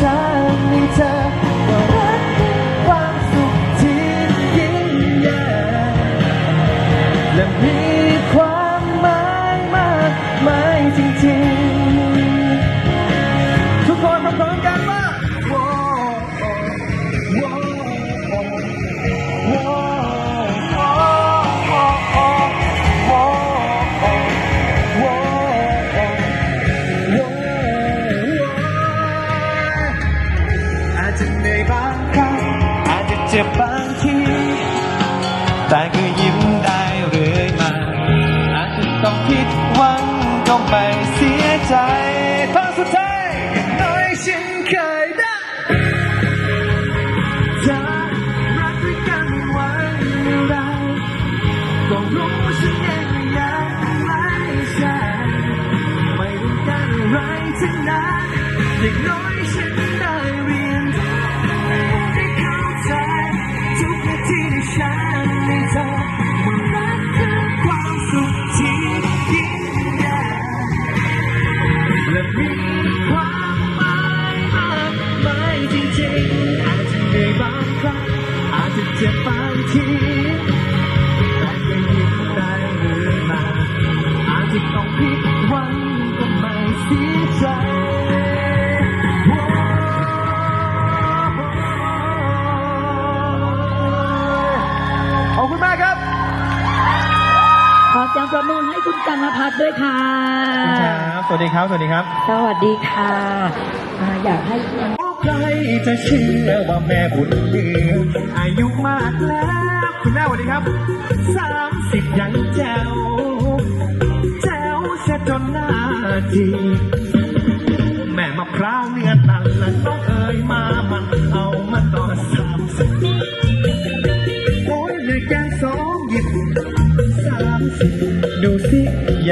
在，你在。 ขอเสียงประมือให้คุณกันนภัทรด้วยค่ะ สวัสดีครับ สวัสดีครับ สวัสดีค่ะอ่าอยากให้ใครจะเชื่อว่าแม่บุญเหลืออายุมากแล้ว คุณแม่สวัสดีครับสามสิบยังแจ๋วแจ๋วเสียจนหน้าจีแม่มะพร้าวเนื้อตันและ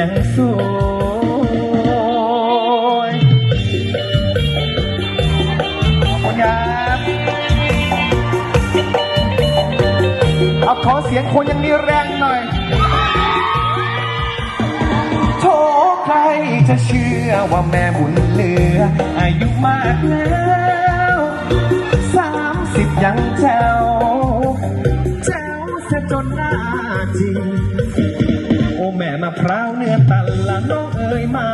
ย่าสวยขอบคุณครับเอาขอเสียงคนยังมีแรงหน่อยโทใครจะเชื่อว่าแม่บุญเหลือ อายุมากแล้วสามสิบยังแจ๋วแจ๋วเสียจนหน้าจีโอ้แม่มะ พร้าวเนื้อตันละน้องเอ๋ยมา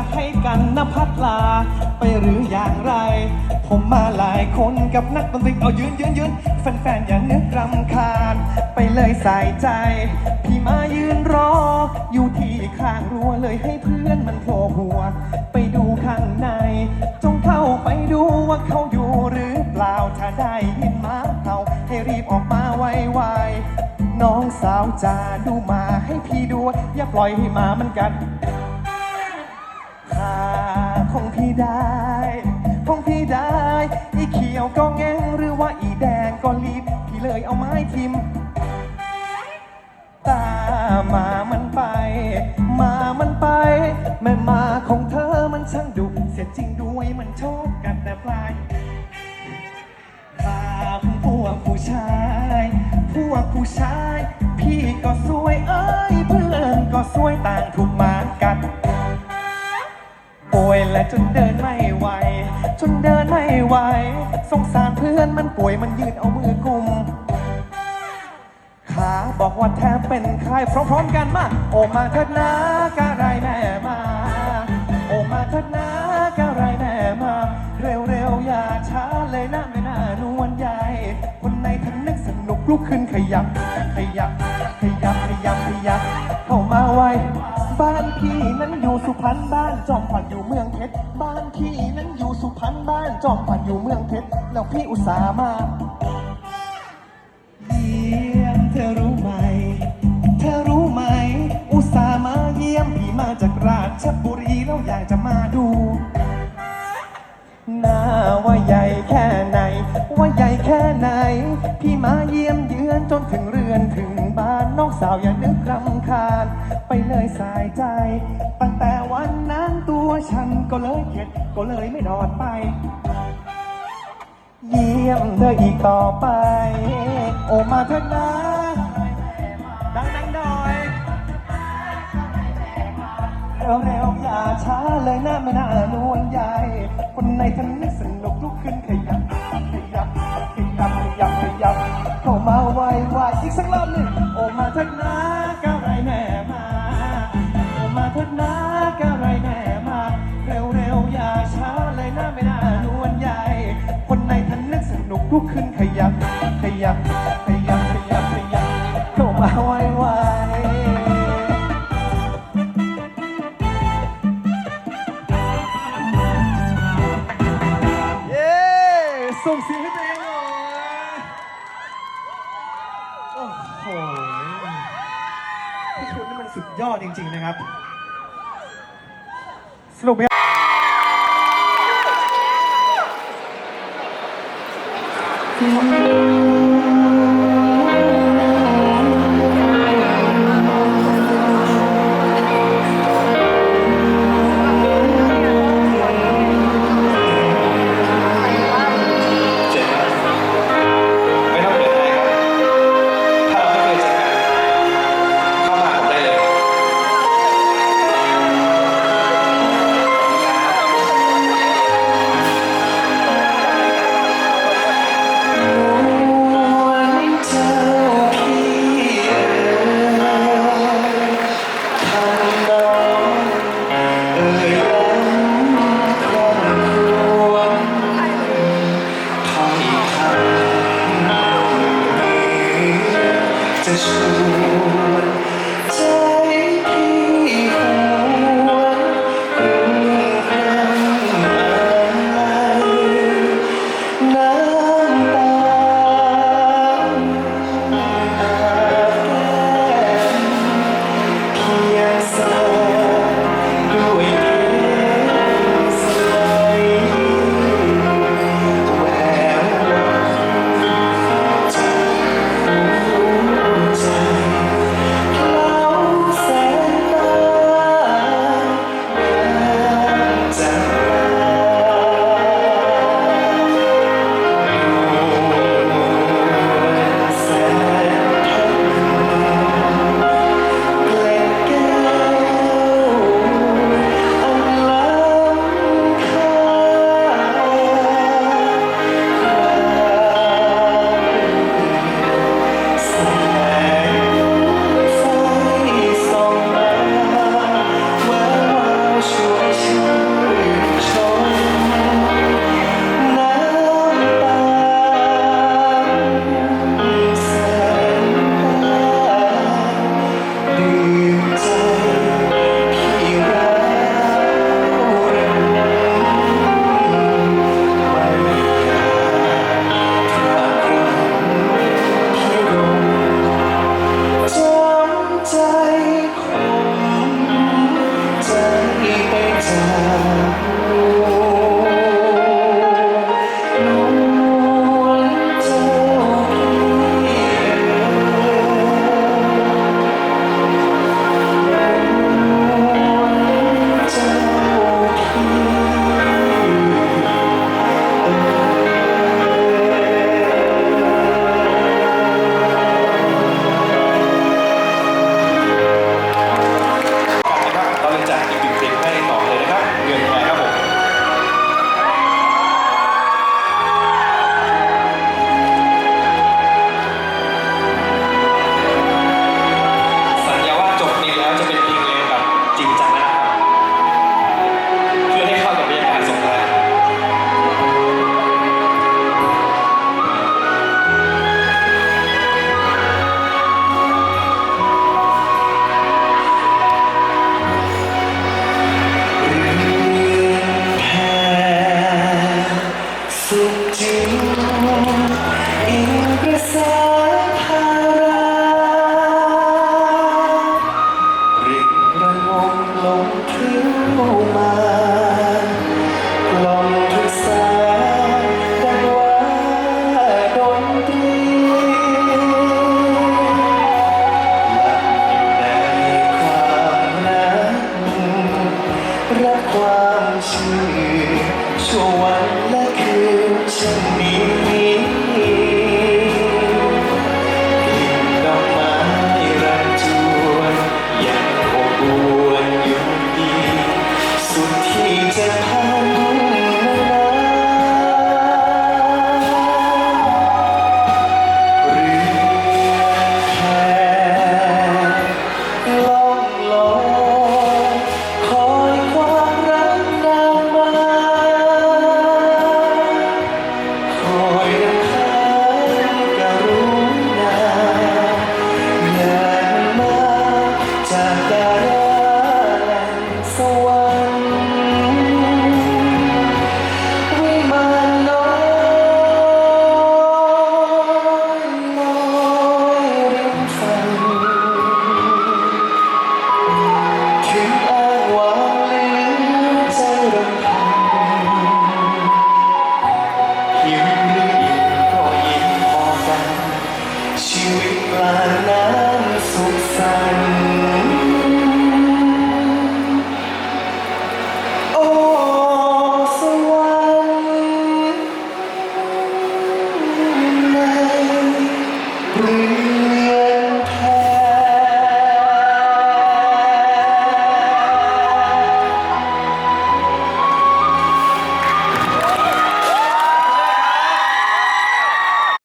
จะให้กันนพัดลา ไปหรืออย่างไร ผมมาหลายคนกับนักดนตรีเอายืนยืนยืนแฟนๆอย่านึกรำคาญ ไปเลยใส่ใจ พี่มายืนรอ อยู่ที่ข้างรั้วเลยให้เพื่อนมันโผล่หัว ไปดูข้างใน จงเข้าไปดูว่าเขาอยู่หรือเปล่าถ้าได้ยินมาเห่าให้รีบออกมาไวๆน้องสาวจ๋าดูมาให้พี่ดู อย่าปล่อยให้หมามันกัดาของพี่ได้ของพี่ได้อีเขียวก็แงงหรือว่าอีแดงก็รีบพี่เลยเอาไม้ทิมตามามันไป มามันไป แม่มาของเธอมันช่างดุเสียจริงด้วยมันชอบกันแต่ปลายตามพวกผู้ชายพวกผู้ชาย พี่ก็สวยเอ้ยเพื่อนก็สวยต่างถูกหมากัด วยและจนเดินไม่ไหว จนเดินไม่ไหว สงสารเพื่อนมันป่วยมันยืนเอามือกุม ขาบอกว่าแทบเป็นใครพร้อมๆกันมาโอมาเถิดนะกะไรแม่มาโอมาเถิดนะกะไรแม่มา เร็วๆอย่าช้าเลยนะแม่น่านวลใหญ่คนในทันนึกสนุกลุกขึ้นขยับ ขยับ ขยับ ขยับ ขยับ เข้ามาไว บ้านพี่นั้นอยู่สุพรรณบ้านจอมขวัญอยู่เมืองเพชรบ้านพี่นั้นอยู่สุพรรณบ้านจอมขวัญอยู่เมืองเพชรแล้วพี่อุตส่าห์มาเยี่ยมเธอรู้ไหม เธอรู้ไหม อุตส่าห์มาเยี่ยมพี่มาจากราชบุรีแล้วอยากจะมาดูหน้าว่าใหญ่แค่ไหน ว่าใหญ่แค่ไหน พี่มาเยี่ยมเยือนจนถึง สาวอย่านึกรำคาญไปเลยสายใจ ตั้งแต่วันนั้นตัวฉันก็เลยเข็ดก็เลยไม่นอนไป เยี่ยมเลยอีกต่อไป โอมาเถิดนะดังๆหน่อยเร็วๆอย่าช้าเลยนะไม่น่านวลใหญ่คนในทันนึกสนุกลุกขึ้นขยับขยับขยับขยับขยับเข้ามาไวๆอีกสักรอบหนึ่ง มาเถิดนะก้าวไรแม่มาโอมาเถิดนะก้าวไรแม่มา เร็วๆอย่าช้าเลยนะไม่น่านวลใหญ่ คนในทันนึกสนุกลุกขึ้นขยับขยับ สุดยอดจริง ๆ นะครับ สรุปไหม